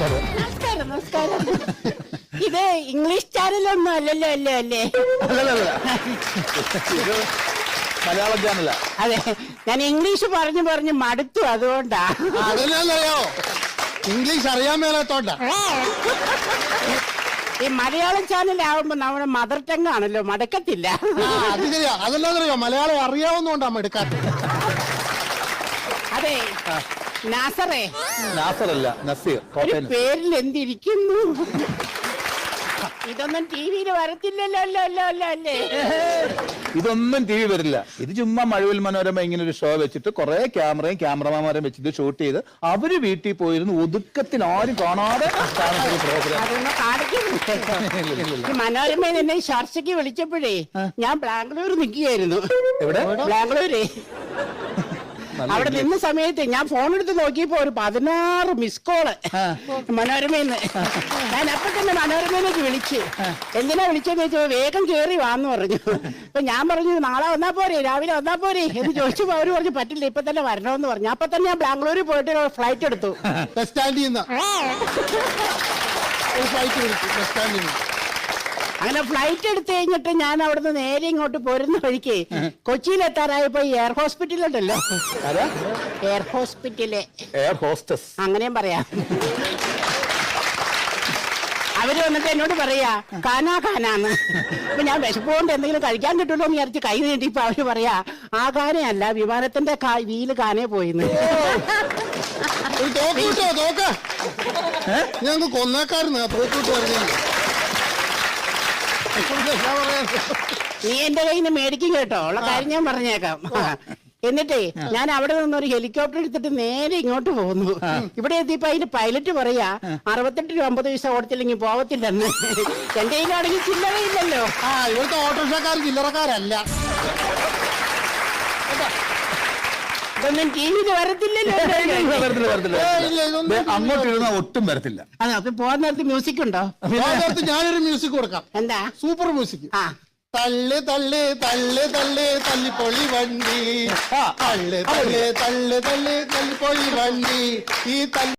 നമസ്കാരം. നമസ്കാരം നമസ്കാരം. ഇത് ഇംഗ്ലീഷ് ചാനലൊന്നും അല്ലല്ലോ അല്ലേ അല്ലേ? അല്ലല്ല മലയാളം ചാനല. അതെ. ഞാൻ ഇംഗ്ലീഷ് പറഞ്ഞു പറഞ്ഞു മടുത്തു അതുകൊണ്ടാ. അതല്ലല്ലോ ഇംഗ്ലീഷ് അറിയാൻ മേലാത്തോണ്ട. ഈ മലയാളം ചാനലാവുമ്പോ നമ്മുടെ മദർ ടങ് ആണല്ലോ മടക്കത്തില്ല. അത് ശരിയാ. അതല്ലാന്നറിയോ മലയാളം അറിയാവുന്നോണ്ടാ എടുക്കാത്തത് അതെ. നാസറേ. നാസറല്ല നസീർ ഒരു കോട്ടയം പേരിൽ എന്തിരിക്കുന്നു? ഇതൊന്നും ടി വിയിൽ വരത്തില്ലല്ലോ അല്ലോ അല്ലോ അല്ലോ അല്ലേ? ഇതൊന്നും ടി വി വരില്ല. ഇത് ചുമ്മാ മഴവിൽ മനോരമ ഇങ്ങനെ ഒരു ഷോ വെച്ചിട്ട് കുറെ ക്യാമറയും ക്യാമറമാന്മാരും വെച്ചിട്ട് ഷൂട്ട് ചെയ്ത് അവർ വീട്ടിൽ പോയിരുന്ന് ഒതുക്കത്തിൽ ആരും കാണാതെ കാണുന്ന ഒരു അതൊന്നും ഈ മനോരമയിൽ എന്നെ ചർച്ചയ്ക്ക് വിളിച്ചപ്പോഴേ ഞാൻ ബാംഗ്ലൂർ നിൽക്കുകയായിരുന്നു. എവിടെ? ബാംഗ്ലൂരേ. അവിടെ നിന്ന സമയത്ത് ഞാൻ ഫോൺ എടുത്ത് നോക്കിയപ്പോ ഒരു പതിനാറ് മിസ് കോൾ മനോരമയിന്ന് ഞാൻ അപ്പൊ തന്നെ മനോരമയിലേക്ക് വിളിച്ച്. എന്തിനാ വിളിച്ചെന്ന് വെച്ചാൽ വേഗം കേറി വാന്ന് പറഞ്ഞു. അപ്പൊ ഞാൻ പറഞ്ഞു നാളെ വന്നാ പോരെ രാവിലെ വന്നാ പോരെ? എന്ന് ചോദിച്ചപ്പോ അവർ പറഞ്ഞു പറ്റില്ല ഇപ്പൊ തന്നെ വരണമെന്ന് പറഞ്ഞു. അപ്പൊ തന്നെ ഞാൻ ബാംഗ്ലൂരിൽ പോയിട്ട് ഫ്ലൈറ്റ് എടുത്തു. ബസ് സ്റ്റാൻഡിൽ നിന്ന്. ഫ്ലൈറ്റ് എടുത്തു ബസ് സ്റ്റാൻഡിൽ നിന്ന്. അങ്ങനെ ഫ്ലൈറ്റ് എടുത്തു കഴിഞ്ഞിട്ട് ഞാൻ അവിടുന്ന് നേരെ ഇങ്ങോട്ട് പോരുന്ന വഴിക്ക് കൊച്ചിയിൽ എത്താറായപ്പോ എയർ ഹോസ്പിറ്റലുണ്ടല്ലോ ആരാ? എയർ ഹോസ്പിറ്റൽ എയർ ഹോസ്റ്റസ് അങ്ങനെയും പറയാം. അവർ വന്നിട്ട് എന്നോട് പറയാ കാനാ കാനാന്ന് അപ്പൊ ഞാൻ വിശപ്പുകൊണ്ട് എന്തെങ്കിലും കഴിക്കാൻ കിട്ടുമല്ലോ എന്ന് വിചാരിച്ച് കൈ നീട്ടിയപ്പോ അവർ പറയാ ആ കാനയല്ല വിമാനത്തിന്റെ കാ- വീൽ കാനേ പോയിന്ന്. ഒരു കേക്ക് ഞാൻ കൊന്നേക്കാരുന്നു ആ തോക്ക് കിട്ടു പറഞ്ഞത് എന്താ പറയാ നീ എന്റെ കയ്യിൽ നിന്ന് മേടിക്കും കേട്ടോ. ഉള്ള കാര്യം ഞാൻ പറഞ്ഞേക്കാം. എന്നിട്ടേ ഞാൻ അവിടെ നിന്ന് ഒരു ഹെലികോപ്റ്റർ എടുത്തിട്ട് നേരെ ഇങ്ങോട്ട് പോകുന്നു. ഇവിടെ എത്തിയപ്പോ അതിന്റെ പൈലറ്റ് പറയാ അറുപത്തെട്ട് രൂപ അമ്പത് പൈസ ഓടത്തില്ലെങ്കിൽ പോവത്തില്ലെന്ന് എന്റെ കയ്യിലാണെങ്കിൽ ചില്ലറയില്ലല്ലോ. ആ ഇവിടുത്തെ ഓട്ടോറിക്ഷക്കാർ ചില്ലറക്കാരല്ല. ഇതൊന്നും ടി വിയിൽ വരത്തില്ലല്ലോ വരത്തില്ല വരത്തില്ല. ദേ, അങ്ങോട്ട് ഇരുന്ന ഒട്ടും വരത്തില്ല. അതെ അപ്പൊ പോകാൻ നേരത്ത് മ്യൂസിക് ഉണ്ടോ? അതിനകത്ത് ഞാനൊരു മ്യൂസിക് കൊടുക്കാം. എന്താ? സൂപ്പർ മ്യൂസിക് ആ. തള്ളു തള്ളു തള്ളു തല്ലി തല്ലിപ്പൊളി വണ്ടി. ആ. തള്ളു തള്ളു തള്ളു പൊളി തല്ലിപ്പൊളി വണ്ടി. ഈ തള്ളി